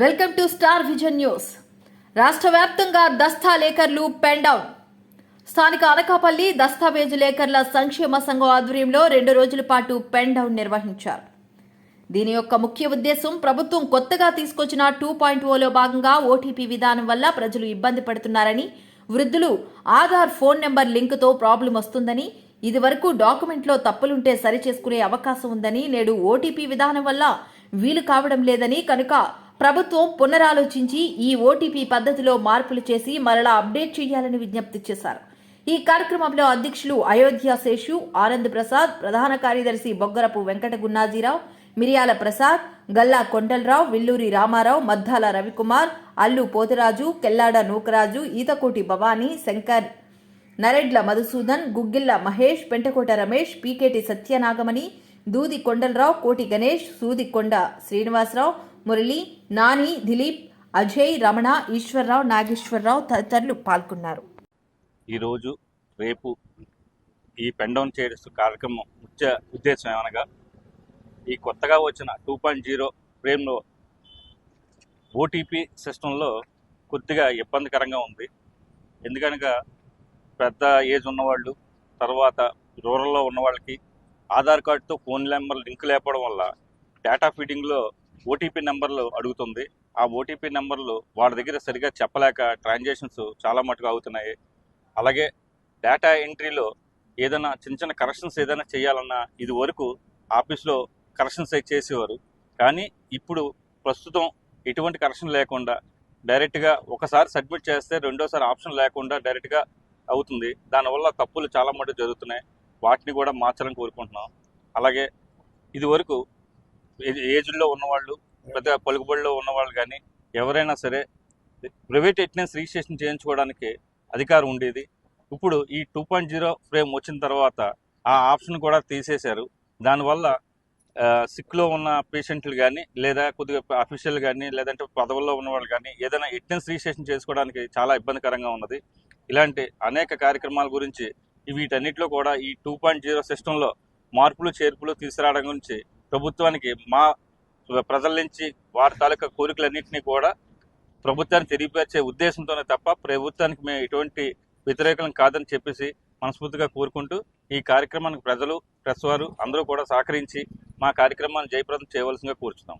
Welcome to Star Vision News. రాష్ట్ర వ్యాప్తంగా దస్తా లేకర్లు pen down స్థానిక అనకాపల్లి దస్తావేజు లేకర్ల సంక్షేమ సంఘం ఆధ్వర్యంలో రెండు రోజుల పాటు పెండౌన్ నిర్వహించారు. దీని యొక్క ముఖ్య ఉద్దేశం ప్రభుత్వం కొత్తగా తీసుకొచ్చిన టూ పాయింట్ ఓలో భాగంగా ఓటీపీ విధానం వల్ల ప్రజలు ఇబ్బంది పడుతున్నారని వృద్ధులు ఆధార్ ఫోన్ నెంబర్ లింకుతో ప్రాబ్లం వస్తుందని ఇదివరకు డాక్యుమెంట్లో తప్పులుంటే సరిచేసుకునే అవకాశం ఉందని నేడు ఓటీపీ విధానం వల్ల వీలు కావడం లేదని కనుక ప్రభుత్వం పునరాలోచించి ఈ ఓటీపీ పద్ధతిలో మార్పులు చేసి మరలా అప్డేట్ చేయాలని విజ్ఞప్తి చేశారు. ఈ కార్యక్రమంలో అధ్యక్షులు అయోధ్య శేషు ఆనంద్ ప్రసాద్ ప్రధాన కార్యదర్శి బొగ్గరపు వెంకట గున్నాజీరావు మిరియాల ప్రసాద్ గల్లా కొండలరావు విల్లూరి రామారావు మద్దాల రవికుమార్ అల్లు పోతరాజు కెల్లాడ నూకరాజు ఈతకోటి భవానీ శంకర్ నరెడ్ల మధుసూదన్ గుగ్గిళ్ళ మహేష్ పెంటకోట రమేష్ పీకేటి సత్యనాగమణి దూది కొండలరావు కోటి గణేష్ సూది కొండ శ్రీనివాసరావు మురళి నాని దిలీప్ అజయ్ రమణ ఈశ్వరరావు నాగేశ్వరరావు తదితరులు పాల్గొన్నారు. ఈరోజు రేపు ఈ పెండౌన్ డౌన్ కార్యక్రమం ముఖ్య ఉద్దేశం ఏమనగా ఈ కొత్తగా వచ్చిన టూ పాయింట్ జీరో ఫ్రేమ్లో ఓటీపీ సిస్టంలో కొద్దిగా ఇబ్బందికరంగా ఉంది. ఎందుకనగా పెద్ద ఏజ్ ఉన్నవాళ్ళు తర్వాత రూరల్లో ఉన్న వాళ్ళకి ఆధార్ కార్డుతో ఫోన్ నెంబర్ లింక్ లేకపోవడం వల్ల డేటా ఫీడింగ్లో ఓటీపీ నెంబర్లు అడుగుతుంది. ఆ ఓటీపీ నెంబర్లు వాళ్ళ దగ్గర సరిగా చెప్పలేక ట్రాన్సాక్షన్స్ చాలా మటుకు అవుతున్నాయి అలాగే డేటా ఎంట్రీలో ఏదైనా చిన్న చిన్న కరెక్షన్స్ ఏదైనా చేయాలన్నా ఇది వరకు ఆఫీస్లో కరెక్షన్స్ అయితే చేసేవారు. కానీ ఇప్పుడు ప్రస్తుతం ఎటువంటి కరెక్షన్ లేకుండా డైరెక్ట్గా ఒకసారి సబ్మిట్ చేస్తే రెండోసారి ఆప్షన్ లేకుండా డైరెక్ట్గా అవుతుంది. దానివల్ల తప్పులు చాలా మటుకు జరుగుతున్నాయి. వాటిని కూడా మార్చాలని కోరుకుంటున్నాం. అలాగే ఇది వరకు ఏజ్లో ఉన్నవాళ్ళు పెద్ద పలుకుబడిలో ఉన్నవాళ్ళు కానీ ఎవరైనా సరే ప్రైవేట్ అటెండెన్స్ రిజిస్ట్రేషన్ చేయించుకోవడానికి అధికారం ఉండేది. ఇప్పుడు ఈ టూ పాయింట్ జీరో ఫ్రేమ్ వచ్చిన తర్వాత ఆ ఆప్షన్ కూడా తీసేశారు. దానివల్ల సిక్లో ఉన్న పేషెంట్లు కానీ లేదా కొద్దిగా అఫీషియల్ కానీ లేదంటే పదవుల్లో ఉన్న వాళ్ళు కానీ ఏదైనా అటెండెన్స్ రిజిస్ట్రేషన్ చేసుకోవడానికి చాలా ఇబ్బందికరంగా ఉన్నది. ఇలాంటి అనేక కార్యక్రమాల గురించి వీటన్నిటిలో కూడా ఈ టూ పాయింట్ జీరో సిస్టంలో మార్పులు చేర్పులు తీసుకురావడం గురించి ప్రభుత్వానికి మా ప్రజల నుంచి వారి తాలూకా కోరికలన్నింటినీ కూడా ప్రభుత్వాన్ని తెలియపరిచే ఉద్దేశంతోనే తప్ప ప్రభుత్వానికి మేము ఎటువంటి వ్యతిరేకం కాదని చెప్పేసి మనస్ఫూర్తిగా కోరుకుంటూ ఈ కార్యక్రమానికి ప్రజలు ప్రెస్ వారు అందరూ కూడా సహకరించి మా కార్యక్రమాన్ని జయప్రదం చేయవలసిందిగా కోరుచున్నాం.